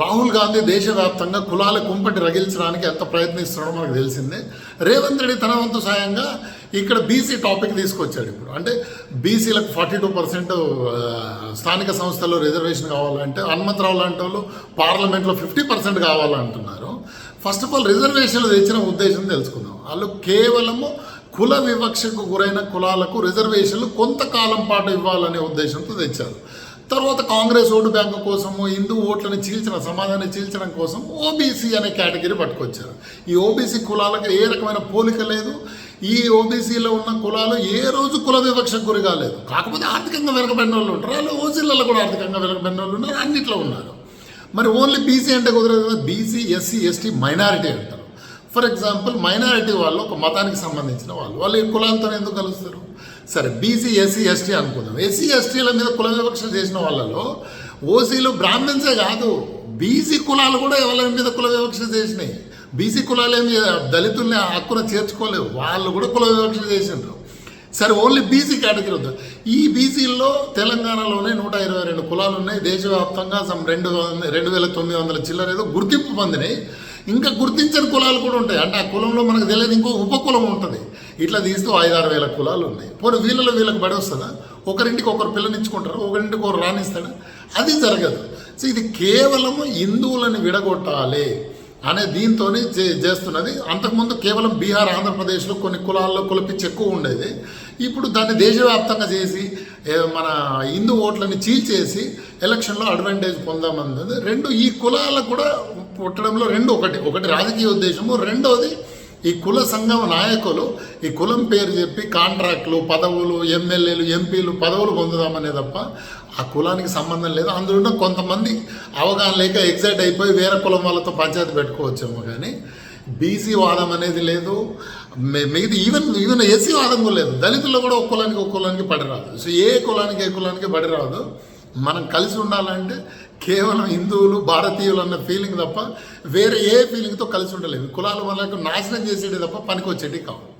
రాహుల్ గాంధీ దేశవ్యాప్తంగా కులాల కుంపటి రగిల్చడానికి ఎంత ప్రయత్నిస్తున్నాడో మనకు తెలిసిందే. రేవంత్ రెడ్డి తన వంతు సాయంగా ఇక్కడ బీసీ టాపిక్ తీసుకొచ్చాడు ఇప్పుడు. అంటే బీసీలకు ఫార్టీ టూ పర్సెంట్ స్థానిక సంస్థల్లో రిజర్వేషన్ కావాలంటే హనుమంతరావు లాంటి వాళ్ళు పార్లమెంట్లో ఫిఫ్టీ పర్సెంట్ కావాలంటున్నారు. ఫస్ట్ ఆఫ్ ఆల్ రిజర్వేషన్లు తెచ్చిన ఉద్దేశం తెలుసుకుందాం. వాళ్ళు కేవలము కుల వివక్షకు గురైన కులాలకు రిజర్వేషన్లు కొంతకాలం పాటు ఇవ్వాలనే ఉద్దేశంతో తెచ్చారు. తర్వాత కాంగ్రెస్ ఓటు బ్యాంకు కోసము హిందూ ఓట్లను చీల్చిన సమాజాన్ని చీల్చడం కోసం ఓబీసీ అనే కేటగిరీ పట్టుకొచ్చారు. ఈ ఓబీసీ కులాలకు ఏ రకమైన పోలిక లేదు. ఈ ఓబీసీలో ఉన్న కులాలు ఏ రోజు కుల వివక్షకు గురి కాలేదు. కాకపోతే ఆర్థికంగా వెనకబడిన వాళ్ళు ఉంటారు. వాళ్ళు ఓసీలలో కూడా ఆర్థికంగా వెనకబడిన వాళ్ళు ఉన్నారు. అన్నిట్లో ఉన్నారు. మరి ఓన్లీ బీసీ అంటే కుదరదు కదా? బీసీ ఎస్సీ ఎస్టీ మైనారిటీ అంటారు. ఫర్ ఎగ్జాంపుల్ మైనారిటీ వాళ్ళు ఒక మతానికి సంబంధించిన వాళ్ళు. వాళ్ళు ఈ కులాలతో ఎందుకు కలుస్తారు? సరే బీసీ ఎస్సీ ఎస్టీ అనుకుందాం. ఎస్సీ ఎస్టీల మీద కుల వివక్ష చేసిన వాళ్ళలో ఓసీలు బ్రాహ్మిన్సే కాదు. బీసీ కులాలు కూడా ఎవరి మీద కుల వివక్ష చేసినాయి? బీసీ కులాలు ఏమి దళితుల్ని హక్కున చేర్చుకోలేవు. వాళ్ళు కూడా కుల వివక్ష చేసిండ్రు. సరే ఓన్లీ బీసీ కేటగిరీ ఉంది ఈ బీసీల్లో తెలంగాణలోనే నూట ఇరవై రెండు కులాలు ఉన్నాయి. దేశవ్యాప్తంగా సమ్ రెండు రెండు వేల తొమ్మిది వందల చిల్లర ఏదో గుర్తింపు పొందినాయి. ఇంకా గుర్తించని కులాలు కూడా ఉంటాయి. అంటే ఆ కులంలో మనకు తెలియదు ఇంకో ఉపకులం ఉంటుంది. ఇట్లా తీస్తూ ఐదు ఆరు వేల కులాలు ఉన్నాయి. పోనీ వీళ్ళలో వీళ్ళకి బడి వస్తుందా? ఒకరింటికి ఒకరు పిల్లనిచ్చుకుంటారు? ఒకరింటికి ఒకరు రాణిస్తాడా అది జరగదు. సో ఇది కేవలము హిందువులను విడగొట్టాలి అనే దీంతో చేస్తున్నది. అంతకుముందు కేవలం బీహార్ ఆంధ్రప్రదేశ్లో కొన్ని కులాల్లో కులపిచ్చి ఎక్కువ ఉండేది. ఇప్పుడు దాన్ని దేశవ్యాప్తంగా చేసి మన హిందూ ఓట్లని చీల్చేసి ఎలక్షన్లో అడ్వాంటేజ్ పొందామన్నది. రెండు ఈ కులాలకు కూడా పుట్టడంలో రెండు ఒకటి. ఒకటి రాజకీయ ఉద్దేశము రెండోది ఈ కుల సంఘం నాయకులు ఈ కులం పేరు చెప్పి కాంట్రాక్టులు పదవులు ఎమ్మెల్యేలు ఎంపీలు పదవులు పొందుదామనే తప్ప ఆ కులానికి సంబంధం లేదు. అందులో కొంతమంది అవగాహన లేక ఎగ్జైట్ అయిపోయి వేరే కులం వాళ్ళతో పంచాయతీ పెట్టుకోవచ్చేమో కానీ బీసీ వాదం అనేది లేదు. మిగతా ఈవెన్ ఈవెన్ ఎస్సీ వాదం కూడా లేదు. దళితుల్లో కూడా ఒక కులానికి ఒక కులానికి పడి రాదు సో ఏ కులానికి ఏ కులానికి పడి రాదు మనం కలిసి ఉండాలంటే కేవలం హిందువులు భారతీయులు అన్న ఫీలింగ్ తప్ప వేరే ఏ ఫీలింగ్తో కలిసి ఉండలేము. కులాలు మనకు నాశనం చేసేటి తప్ప పనికి వచ్చేటి కావు.